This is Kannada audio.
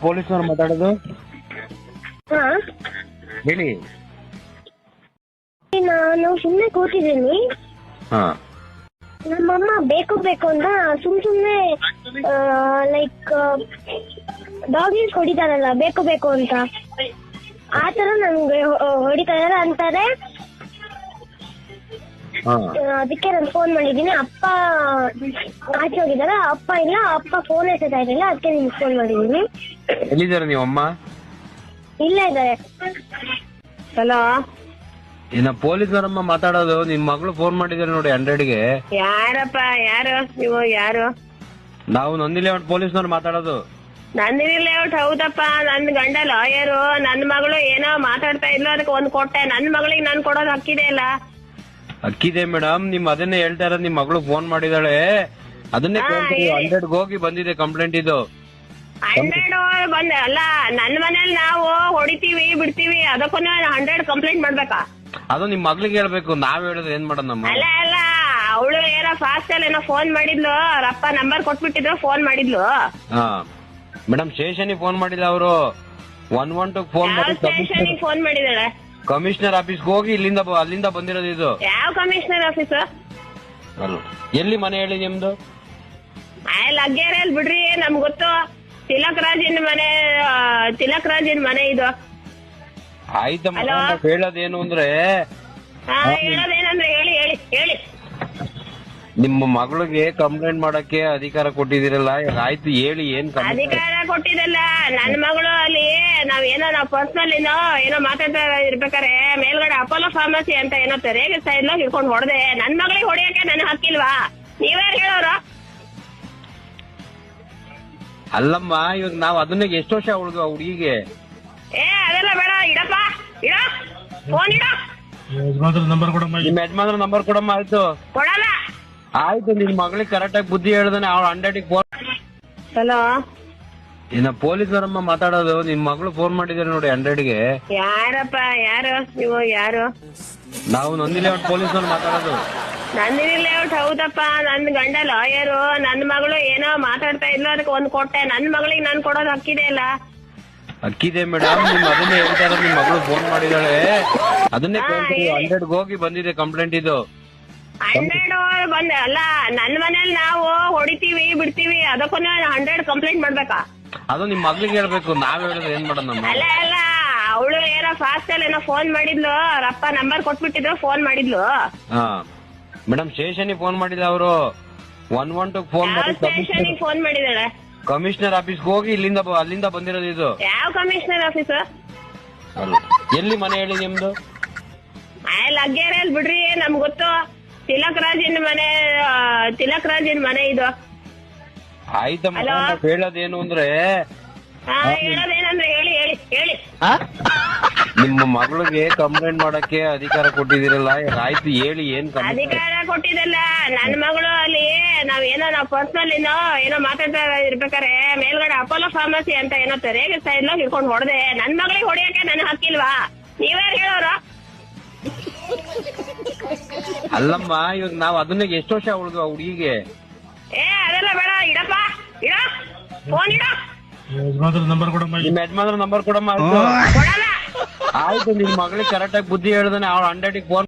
ಪೊಲೀಸ್ನವ್ರು ಮಾತಾಡೋದು? ಹಾ? ಹೇಳಿ. ನಾನು ಸುಮ್ಮನೆ ಕೂತಿದ್ದೀನಿ. ಹಾ. ನಮ್ಮಮ್ಮ ಬೇಕು ಬೇಕು ಅಂತ ಸುಮ್ ಸುಮ್ನೆ ಲೈಕ್ ಡಾಗಿಸ್ ಹೊಡಿತಾರಲ್ಲ ಬೇಕು ಬೇಕು ಅಂತ. ಆತರ ತರ ನನ್ಗೆ ಹೊ- ಅಂತಾರೆ. ಅದಕ್ಕೆ ನಾನು ಫೋನ್ ಮಾಡಿದೀನಿ ಅಪ್ಪ ಆಚೆ ಹೋಗಿದಾರ ಅಪ್ಪ ಇಲ್ಲ ಅಪ್ಪ ಫೋನ್ ಎತ್ತಾ ಇರಲಿಲ್ಲ ಅದಕ್ಕೆ ನಿಮ್ಗೆ ಫೋನ್ ಮಾಡಿದ್ದೀನಿ. ಎಲ್ಲಿದ್ದಾರೆ ನೀವು ಅಮ್ಮ? ಇಲ್ಲ ಇದ್ದಾರೆ. ಹಲೋ ಇನ್ನ ಪೊಲೀಸರಮ್ಮ ಮಾತಾಡೋದು ನಿಮ್ ಮಗಳು ಫೋನ್ ಮಾಡಿದಾರೆ ನೋಡಿ ಹಂಡ್ರೆಡ್ಗೆ. ಯಾರಪ್ಪ ಯಾರು? ನೀವು ಯಾರು? ನಾವು ನಂದಿಲಿ ಪೊಲೀಸ್ನವ್ರು ಮಾತಾಡೋದು. ನಂದಿನಿ ಲೇಔಟ್ ಹೌದಪ್ಪ ನನ್ ಗಂಡ ಲಾಯರು ನನ್ ಮಗಳು ಏನೋ ಮಾತಾಡ್ತಾ ಇದ್ಲು ಅದಕ್ಕೆ ಒಂದ್ ಕೊಟ್ಟೆ. ನನ್ ಮಗಳಿಗೆ ನಾನ್ ಕೊಡೋದು ಹಕ್ಕಿದೆ ಅಲ್ಲ. ಅಕ್ಕಿದೆ ಮೇಡಮ್ ನಿಮ್ ಅದನ್ನೇ ಹೇಳ್ತಾ ಇರೋದು ನಿಮ್ ಮಗಳು ಫೋನ್ ಮಾಡಿದಾಳೆ. ಅದನ್ನೇ. ಹಂಡ್ರೆಡ್ ಹೋಗಿ ಬಂದಿದೆ ಕಂಪ್ಲೇಂಟ್ ಇದು. ಹಂಡ್ರೆಡ್ ಬಂದ ಅಲ್ಲ ನನ್ ಮನೇಲಿ ನಾವು ಹೊಡಿತೀವಿ ಬಿಡ್ತೀವಿ ಅದಕ್ಕೂ ಹಂಡ್ರೆಡ್ ಕಂಪ್ಲೇಂಟ್ ಮಾಡ್ಬೇಕಾ? ಅದು ನಿಮ್ ಮಗ್ಳಿಗೆ ಹೇಳ್ಬೇಕು ನಾವ್ ಹೇಳಿದ್ರೆ ಏನ್ ಮಾಡೋಣ ನಮ್ಮ ಅಲ್ಲ ಅಲ್ಲ ಅವಳು ಏನೋ ಫಾಸ್ಟ್ ಅಲ್ಲಿ ಏನೋ ಫೋನ್ ಮಾಡಿದ್ಲು ಅವ್ರ ಅಪ್ಪ ನಂಬರ್ ಕೊಟ್ಬಿಟ್ಟಿದ್ರು ಫೋನ್ ಮಾಡಿದ್ಲು. ಹಾ. ಮೇಡಮ್ ಶೇಷನಿ ಫೋನ್ ಮಾಡಿಲ್ಲ ಅವರು. ಒನ್ ಒನ್ ಟು ಫೋನ್ ಮಾಡಿ ಫೋನ್ ಮಾಡಿದಾಳೆ ಕಮಿಷನರ್ ಆಫೀಸ್ ಹೋಗಿ ಇಲ್ಲಿಂದ ಬ- ಅಲ್ಲಿಂದ ಬಂದಿರೋದು ಇದು. ಯಾವ ಕಮಿಷನರ್ ಆಫೀಸ್ ಅಲ್ಲ. ಎಲ್ಲಿ ಮನೆ ಹೇಳಿ ನಿಮ್ದು? ಲಗ್ಗೇರಲ್ಲಿ ಬಿಡ್ರಿ ನಮ್ಗ್ ಗೊತ್ತು. ತಿಲಕ್ ರಾಜಿನ ಮನೆ ಆ, ತಿಲಕ್ ರಾಜಿನ ಮನೆ ಇದು. ಆಯ್ತಮ್ಮ Hello? ಹೇಳೋದೇನು ಅಂದ್ರೆ ಹಾ ಹೇಳೋದೇನಂದ್ರೆ ಹೇಳಿ ಹೇಳಿ ಹೇಳಿ. ನಿಮ್ಮ ಮಗಳಿಗೆ ಕಂಪ್ಲೇಂಟ್ ಮಾಡಕ್ಕೆ ಅಧಿಕಾರ ಕೊಟ್ಟಿದಿರಲ್ಲ ಆಯ್ತು ಹೇಳಿ ಏನ್ ಅಧಿಕಾರ ಕೊಟ್ಟಿದಲ್ಲ ನನ್ನ ಮಗಳು ಅಲ್ಲಿ ನಾವ್ ಏನೋ ನಾವ್ ಪರ್ಸನಲ್ ಏನೋ ಏನೋ ಮಾತಾಡ್ತಾ ಇರ್ಬೇಕಾರೆ ಮೇಲ್ಗಡೆ ಅಪೋಲೋ ಫಾರ್ಮಸಿ ಅಂತ ಏನೋ ತೆರೆಗೆ ಸೈಡ್ ಹಿಡ್ಕೊಂಡು ಹೊಡೆದೆ. ನನ್ ಮಗಳಿಗೆ ಹೊಡಿಯಕ್ಕೆ ನನ್ ಹಕ್ಕಿಲ್ವಾ? ನೀವ್ಯಾರು ಹೇಳೋರು? ಅಲ್ಲಮ್ಮ ಇವಾಗ ನಾವ್ ಅದನ್ನ ಎಷ್ಟು ವರ್ಷ ಹುಡುಗ ಹುಡುಗಿಗೆ? ಏ ಅದೆಲ್ಲ ಬೇಡ ಇಡಪ್ಪ ಇಡ ಫೋನ್ ಇಡ. ಯಜಮಾನ್ರ ನಂಬರ್ ಕೊಡಮ್ಮ. ನಿಮ್ಮ ಯಜಮಾನ್ರ ನಂಬರ್ ಕೊಡಮ್ಮ ಆಯ್ತು. ಕೊಡಲ್ಲ. ಆಯ್ತು ನಿನ್ ಮಗಳಿಗೆ ಕರೆಕ್ಟ್ ಆಗಿ ಬುದ್ಧಿ ಹೇಳ್ದಾನೆ ಅವ್ಳ ಹಂಡ್ರೆಡ್ ಹಲೋ ಇನ್ನ ಪೊಲೀಸರಮ್ಮ ಮಾತಾಡೋದು ನಿಮ್ ಮಗಳು ಫೋನ್ ಮಾಡಿದಾರೆ ನೋಡಿ ಹಂಡ್ರೆಡ್ಗೆ ಯಾರಪ್ಪ ಯಾರು? ನೀವು ಯಾರು? ನಾವು ನಂದಿಲಿ ಪೊಲೀಸ್ನವ್ರು ಮಾತಾಡೋದು. ನಂದಿನಿ ಲೇಔಟ್ ಹೌದಪ್ಪ ನನ್ ಗಂಡ ಲಾಯರು ನನ್ ಮಗಳು ಏನೋ ಮಾತಾಡ್ತಾ ಇದ್ಲು ಅದಕ್ಕೆ ಒಂದ್ ಕೊಟ್ಟೆ. ನನ್ ಮಗಳಿಗೆ ನಾನ್ ಕೊಡೋದು ಹಕ್ಕಿದೆ ಅಲ್ಲ? ಅಕ್ಕಿದೆ ಮೇಡಮ್ ನಿಮ್ ಅದನ್ನೇ ಹೇಳ್ತಾರ ನಿಮ್ ಮಗಳು ಫೋನ್ ಮಾಡಿದಾಳೆ. ಅದನ್ನೇ. ಹಂಡ್ರೆಡ್ ಹೋಗಿ ಬಂದಿದೆ ಕಂಪ್ಲೇಂಟ್ ಇದು. ಹಂಡ್ರೆಡ್ ಬಂದ ಅಲ್ಲ ನನ್ ಮನೇಲಿ ನಾವು ಹೊಡಿತೀವಿ ಬಿಡ್ತೀವಿ ಅದಕ್ಕೂ ಹಂಡ್ರೆಡ್ ಕಂಪ್ಲೇಂಟ್ ಮಾಡ್ಬೇಕಾ? ಅದು ನಿಮ್ ಮಗ್ಳಿಗೆ ಹೇಳ್ಬೇಕು ನಾವ್ ಹೇಳಿದ್ರೆ ಏನ್ ಮಾಡೋಣ ಅಲ್ಲ ಅಲ್ಲ ಅವಳು ಏನೋ ಫಾಸ್ಟ್ ಅಲ್ಲಿ ಏನೋ ಫೋನ್ ಮಾಡಿದ್ಲು ಅವ್ರ ಅಪ್ಪ ನಂಬರ್ ಕೊಟ್ಬಿಟ್ಟಿದ್ರು ಫೋನ್ ಮಾಡಿದ್ಲು. ಹಾ. ಮೇಡಮ್ ಶೇಷನಿ ಫೋನ್ ಮಾಡಿದ ಅವರು. ಒನ್ ಒನ್ ಟು ಫೋನ್ ಯಾವ ಮಾಡಿ ಸ್ಟೇಷನ್ ಫೋನ್ ಮಾಡಿದಾಳೆ ಕಮಿಷನರ್ ಆಫೀಸ್ ಹೋಗಿ ಇಲ್ಲಿಂದ ಬ- ಅಲ್ಲಿಂದ ಬಂದಿರೋದು ಇದು. ಯಾವ ಕಮಿಷನರ್ ಆಫೀಸ್ ಅಲ್ಲ. ಎಲ್ಲಿ ಮನೆ ಹೇಳಿ ನಿಮ್ದು? ಲಗ್ಗೇರಲ್ಲಿ ಬಿಡ್ರಿ ನಮ್ಗ್ ಗೊತ್ತು. ತಿಲಕ್ ರಾಜಿನ ಮನೆ ಆ, ತಿಲಕ್ ರಾಜಿನ ಮನೆ ಇದು. ಆಯ್ತಮ್ಮ Hello? ಹೇಳೋದೇನು ಅಂದ್ರೆ ಹಾ ಹೇಳೋದೇನಂದ್ರೆ ಹೇಳಿ ಹೇಳಿ ಹೇಳಿ. ನಿಮ್ಮ ಮಗಳಿಗೆ ಕಂಪ್ಲೇಂಟ್ ಮಾಡಕ್ಕೆ ಅಧಿಕಾರ ಕೊಟ್ಟಿದಿರಲ್ಲ ಆಯ್ತು ಹೇಳಿ ಏನ್ ಅಧಿಕಾರ ಕೊಟ್ಟಿದಲ್ಲ ನನ್ನ ಮಗಳು ಅಲ್ಲಿ ನಾವ್ ಏನೋ ನಾವ್ ಪರ್ಸನಲ್ ಏನೋ ಏನೋ ಮಾತಾಡ್ತಾ ಇರ್ಬೇಕಾರೆ ಮೇಲ್ಗಡೆ ಅಪೋಲೋ ಫಾರ್ಮಸಿ ಅಂತ ಏನೋ ತೆರೆಗೆ ಸೈಡ್ ಹಿಡ್ಕೊಂಡು ಹೊಡೆದೆ ನನ್ ಮಗಳಿಗೆ ಹೊಡಿಯಕ್ಕೆ ನನ್ ಹಕ್ಕಿಲ್ವಾ? ನೀವ್ಯಾರು ಹೇಳೋರು? ಅಲ್ಲಮ್ಮ ಇವಾಗ ನಾವ್ ಅದನ್ನ ಎಷ್ಟು ವರ್ಷ ಆ ಹುಡುಗಿಗೆ? ಏ ಅದೆಲ್ಲ ಬೇಡ ಇಡಪ್ಪ. ಇಡ. ಫೋನ್ ಇಡ. ಯಜಮಾನ್ರ ನಂಬರ್ ಕೊಡಮ್ಮ ನಿಮ್ ಯಜಮಾನ್ರ ನಂಬರ್ ಕೊಡಮ್ಮ ಆಯ್ತು? ಕೊಡಲ್ಲ. ಆಯ್ತು ನಿಮ್ ಮಗಳಿಗೆ ಕರೆಕ್ಟ್ ಆಗಿ ಬುದ್ಧಿ ಹೇಳ್ದಾನೆ ಅವ್ಳ ಹಂಡ್ರೆಡ್ ಫೋನ್